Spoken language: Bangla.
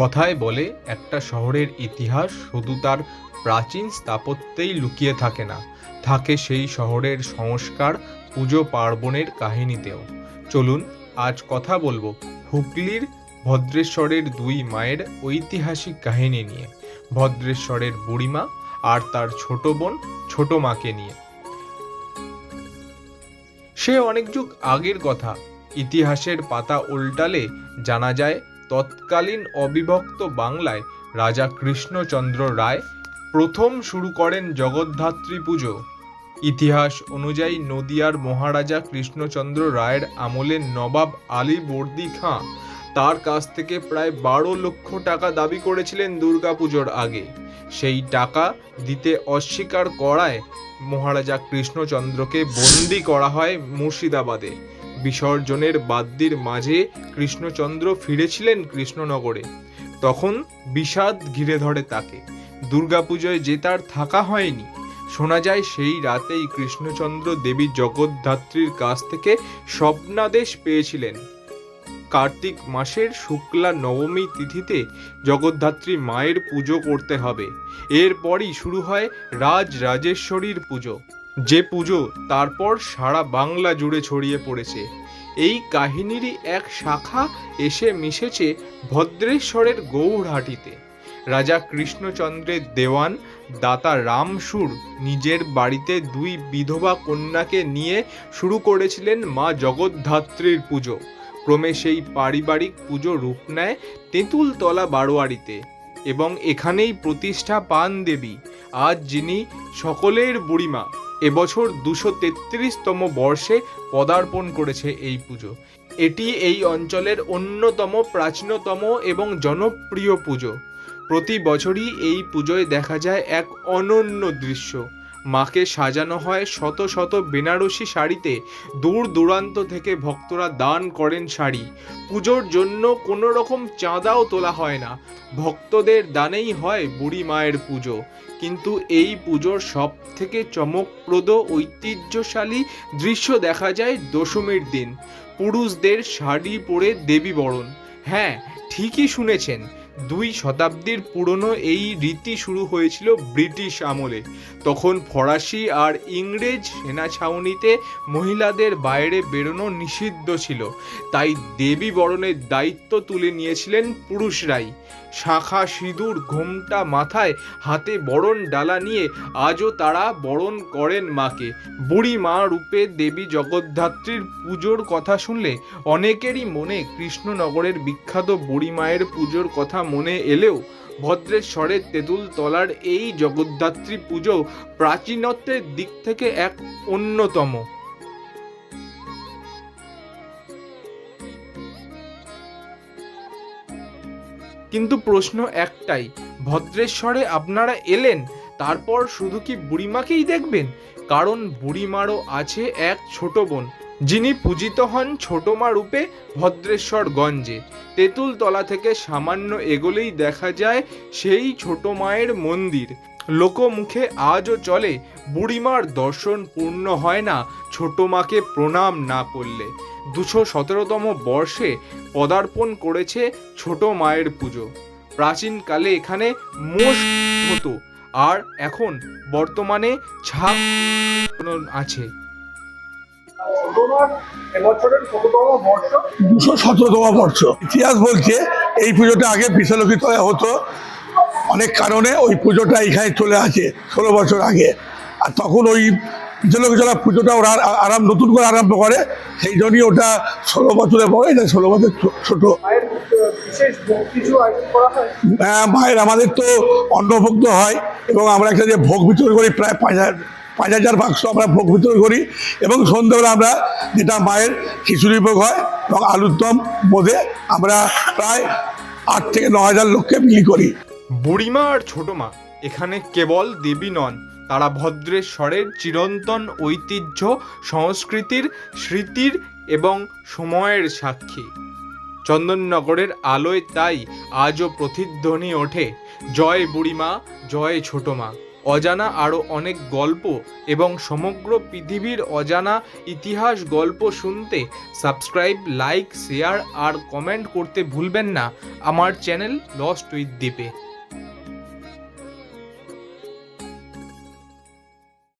কথায় বলে, একটা শহরের ইতিহাস শুধু তার প্রাচীন স্থাপত্যেই লুকিয়ে থাকে না, থাকে সেই শহরের সংস্কার পুজো পার্বণের কাহিনীতেও। চলুন, আজ কথা বলব হুগলির ভদ্রেশ্বরের দুই মায়ের ঐতিহাসিক কাহিনী নিয়ে, ভদ্রেশ্বরের বুড়িমা আর তার ছোট বোন ছোট মাকে নিয়ে। সে অনেক যুগ আগের কথা, ইতিহাসের পাতা উল্টালে জানা যায় তৎকালীন অবিভক্ত বাংলায় রাজা কৃষ্ণচন্দ্র রায় প্রথম শুরু করেন জগদ্ধাত্রী পুজো। ইতিহাস অনুযায়ী নদিয়ার মহারাজা কৃষ্ণচন্দ্র রায়ের আমলে নবাব আলী বর্দি খাঁ তার কাছ থেকে প্রায় বারো লক্ষ টাকা দাবি করেছিলেন দুর্গাপুজোর আগে। সেই টাকা দিতে অস্বীকার করায় মহারাজা কৃষ্ণচন্দ্রকে বন্দি করা হয় মুর্শিদাবাদে। বিসর্জনের বাদ্যির মাঝে কৃষ্ণচন্দ্র ফিরেছিলেন কৃষ্ণনগরে। তখন বিষাদ ঘিরে ধরে তাকে। দুর্গাপুজোয় যে তার থাকা হয়নি। শোনা যায় সেই রাতেই কৃষ্ণচন্দ্র দেবী জগদ্ধাত্রীর কাছ থেকে স্বপ্নাদেশ পেয়েছিলেন। কার্তিক মাসের শুক্লা নবমী তিথিতে জগদ্ধাত্রী মায়ের পুজো করতে হবে। এরপরই শুরু হয় রাজ রাজেশ্বরীর পুজো। যে পুজো তারপর সারা বাংলা জুড়ে ছড়িয়ে পড়েছে। এই কাহিনীরই এক শাখা এসে মিশেছে ভদ্রেশ্বরের গৌড়হাটিতে রাজা কৃষ্ণচন্দ্রের দেওয়ান, দাতা রামসুর নিজের বাড়িতে দুই বিধবা কন্যাকে নিয়ে শুরু করেছিলেন মা জগদ্ধাত্রীর পুজো। ক্রমে সেই পারিবারিক পুজো রূপ নেয় তেঁতুলতলা বারোয়ারিতে এবং এখানেই প্রতিষ্ঠা পান দেবী আজ যিনি সকলের বুড়িমা এবছর দুশো তেত্রিশতম বর্ষে পদার্পণ করেছে এই পুজো। এটি এই অঞ্চলের অন্যতম প্রাচীনতম এবং জনপ্রিয় পুজো। প্রতি বছরই এই পুজোয় দেখা যায় এক অনন্য দৃশ্য। মাকে সাজানো হয় শত শত বেনারসি শাড়িতে। দূর দূরান্ত থেকে ভক্তরা দান করেন শাড়ি। পুজোর জন্য কোনো রকম চাঁদাও তোলা হয় না। ভক্তদের দানেই হয় বুড়ি মায়ের পুজো। কিন্তু এই পুজোর সব থেকে চমকপ্রদ, ঐতিহ্যশালী দৃশ্য দেখা যায় দশমীর দিন। পুরুষদের শাড়ি পরে দেবী বরণ হ্যাঁ ঠিকই শুনেছেন। দুই শতাব্দীর পুরনো এই রীতি শুরু হয়েছিল ব্রিটিশ আমলে। তখন ফরাসি আর ইংরেজ সেনা ছাউনিতে মহিলাদের বাইরে বেরোনো নিষিদ্ধ ছিল। তাই দেবী বরণের দায়িত্ব তুলে নিয়েছিলেন পুরুষরাই। শাখা সিঁদুর, ঘোমটা মাথায় হাতে বরণ ডালা নিয়ে আজও তারা বরণ করেন মাকে। বুড়ি মা রূপে দেবী জগদ্ধাত্রীর পুজোর কথা শুনলে অনেকেরই মনে কৃষ্ণনগরের বিখ্যাত বুড়ি মায়ের পুজোর কথা মনে এলেও ভদ্রেশ্বরের তেঁতুল তলার এই জগদ্ধাত্রী পুজো প্রাচীনত্বের দিক থেকে এক অন্যতম। কিন্তু প্রশ্ন একটাই, ভদ্রেশ্বরে আপনারা এলেন, তারপর শুধু কি বুড়িমাকেই দেখবেন? কারণ বুড়িমারও আছে এক ছোট বোন যিনি পূজিত হন ছোট মা রূপে ভদ্রেশ্বরগঞ্জে। তেঁতুলতলা থেকে সামান্য এগোলেই দেখা যায় সেই ছোট মায়ের মন্দির। লোকমুখে আজও চলে, বুড়িমার দর্শন পূর্ণ হয় না ছোট মাকে প্রণাম না করলে। দুশো সতেরোতম বর্ষে পদার্পণ করেছে ছোট মায়ের পুজো। প্রাচীনকালে এখানে মোষ হতো, আর এখন বর্তমানে ছাপ আছে। দুশো সতেরোতম বর্ষ। ইতিহাস বলছে এই পুজোটা আগে বিশালকিতলে হতো। অনেক কারণে ওই পুজোটা এখানে চলে আসে ষোলো বছর আগে। আর তখন ওই বিশালকিতলা পুজোটা ওরা আর- আরাম নতুন করে আরম্ভ করে। সেই জন্যই ওটা ষোলো বছরে বড় এটা ষোলো বছর ছোটো। হয়? হ্যাঁ, মায়ের আমাদের তো অন্নভুক্ত হয় এবং আমরা একটা যে ভোগ বিতরণ করি প্রায় পাঁচ হাজার পাঁচ হাজার বাক্স আমরা ভোগ বিতরণ করি এবং সন্ধ্যেবেলা আমরা যেটা মায়ের খিচুড়ি ভোগ হয় এবং আলুর দম বোধে আমরা প্রায় আট থেকে ন হাজার লোককে বিলি করি। বুড়িমা আর ছোট মা, এখানে কেবল দেবী নন, তারা ভদ্রেশ্বরের চিরন্তন ঐতিহ্য, সংস্কৃতির স্মৃতির এবং সময়ের সাক্ষী। চন্দননগরের আলোয় তাই আজও প্রতিধ্বনি ওঠে, জয় বুড়িমা, জয় ছোট মা। অজানা আরও অনেক গল্প এবং সমগ্র পৃথিবীর অজানা ইতিহাস গল্প শুনতে সাবস্ক্রাইব, লাইক, শেয়ার আর কমেন্ট করতে ভুলবেন না। আমার চ্যানেল লস্ট উইথ দ্বীপে